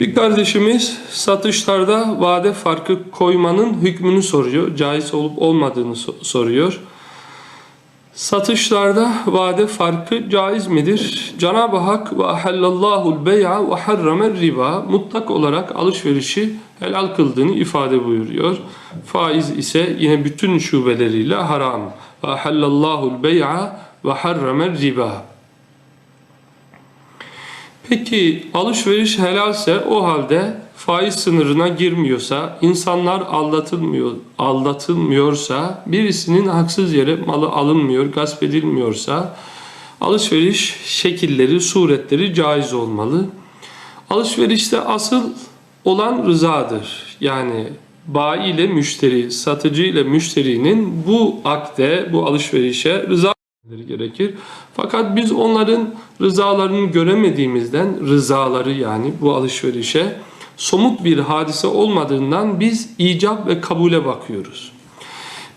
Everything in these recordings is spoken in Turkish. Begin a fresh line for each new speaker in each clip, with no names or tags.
Bir kardeşimiz satışlarda vade farkı koymanın hükmünü soruyor. Caiz olup olmadığını so- soruyor. Satışlarda vade farkı caiz midir? Cenab-ı Hak ve ahallallahu'l bey'a ve harramer riba mutlak olarak alışverişi helal kıldığını ifade buyuruyor. Faiz ise yine bütün şubeleriyle haram. Ve ahallallahu'l bey'a ve harramer riba. Peki alışveriş helalse o halde faiz sınırına girmiyorsa, insanlar aldatılmıyor, aldatılmıyorsa, birisinin haksız yere malı alınmıyor, gasp edilmiyorsa alışveriş şekilleri, suretleri caiz olmalı. Alışverişte asıl olan rızadır. Yani bayi ile müşteri, satıcı ile müşterinin bu akde, bu alışverişe rıza gerekir. Fakat biz onların rızalarını göremediğimizden rızaları yani bu alışverişe somut bir hadise olmadığından biz icap ve kabule bakıyoruz.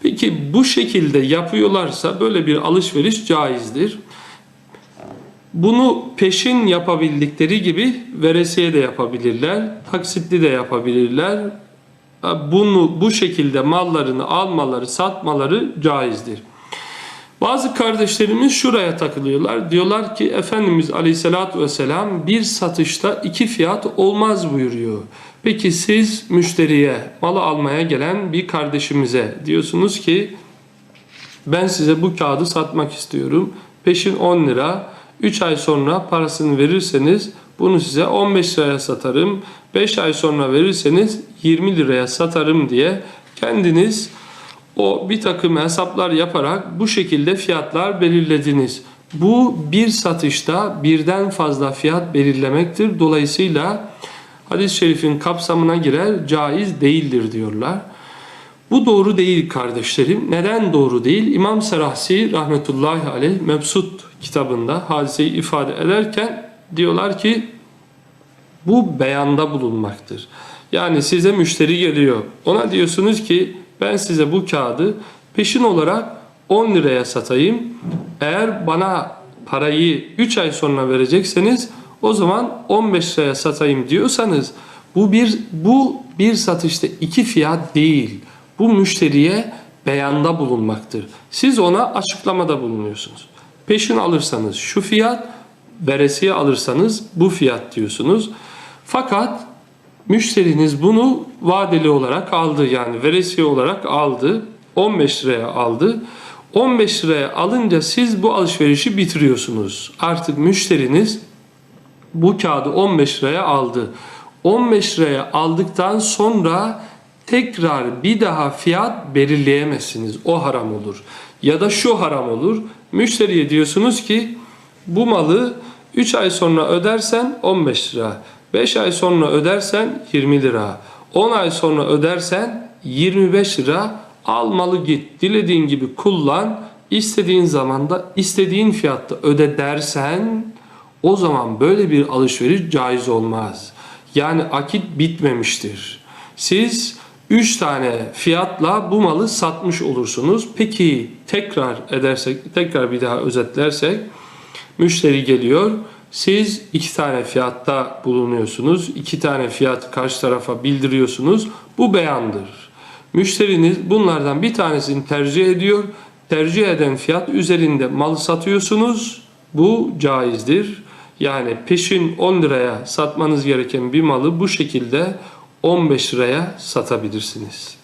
Peki bu şekilde yapıyorlarsa böyle bir alışveriş caizdir. Bunu peşin yapabildikleri gibi veresiye de yapabilirler, taksitli de yapabilirler. Bunu bu şekilde mallarını almaları, satmaları caizdir. Bazı kardeşlerimiz şuraya takılıyorlar. Diyorlar ki Efendimiz Aleyhisselatü Vesselam bir satışta iki fiyat olmaz buyuruyor. Peki siz müşteriye, malı almaya gelen bir kardeşimize diyorsunuz ki ben size bu kağıdı satmak istiyorum. Peşin 10 lira. 3 ay sonra parasını verirseniz bunu size 15 liraya satarım. 5 ay sonra verirseniz 20 liraya satarım diye kendiniz o bir takım hesaplar yaparak bu şekilde fiyatlar belirlediniz. Bu bir satışta birden fazla fiyat belirlemektir. Dolayısıyla hadis-i şerifin kapsamına girer, caiz değildir diyorlar. Bu doğru değil kardeşlerim. Neden doğru değil? İmam Serahsi rahmetullahi aleyh Mebsut kitabında hadiseyi ifade ederken diyorlar ki bu beyanda bulunmaktır. Yani size müşteri geliyor. Ona diyorsunuz ki ben size bu kağıdı peşin olarak 10 liraya satayım. Eğer bana parayı 3 ay sonra verecekseniz o zaman 15 liraya satayım diyorsanız bu bir bu bir satışta iki fiyat değil. Bu müşteriye beyanda bulunmaktır. Siz ona açıklamada bulunuyorsunuz. Peşin alırsanız şu fiyat, veresiye alırsanız bu fiyat diyorsunuz. Fakat Müşteriniz bunu vadeli olarak aldı yani veresiye olarak aldı. 15 liraya aldı. 15 liraya alınca siz bu alışverişi bitiriyorsunuz. Artık müşteriniz bu kağıdı 15 liraya aldı. 15 liraya aldıktan sonra tekrar bir daha fiyat belirleyemezsiniz. O haram olur. Ya da şu haram olur. Müşteriye diyorsunuz ki bu malı 3 ay sonra ödersen 15 lira. 5 ay sonra ödersen 20 lira. 10 ay sonra ödersen 25 lira. Al malı git. Dilediğin gibi kullan. İstediğin zamanda istediğin fiyatta öde dersen o zaman böyle bir alışveriş caiz olmaz. Yani akit bitmemiştir. Siz 3 tane fiyatla bu malı satmış olursunuz. Peki tekrar edersek, tekrar bir daha özetlersek müşteri geliyor. Siz iki tane fiyatta bulunuyorsunuz. iki tane fiyat karşı tarafa bildiriyorsunuz. Bu beyandır. Müşteriniz bunlardan bir tanesini tercih ediyor. Tercih eden fiyat üzerinde malı satıyorsunuz. Bu caizdir. Yani peşin 10 liraya satmanız gereken bir malı bu şekilde 15 liraya satabilirsiniz.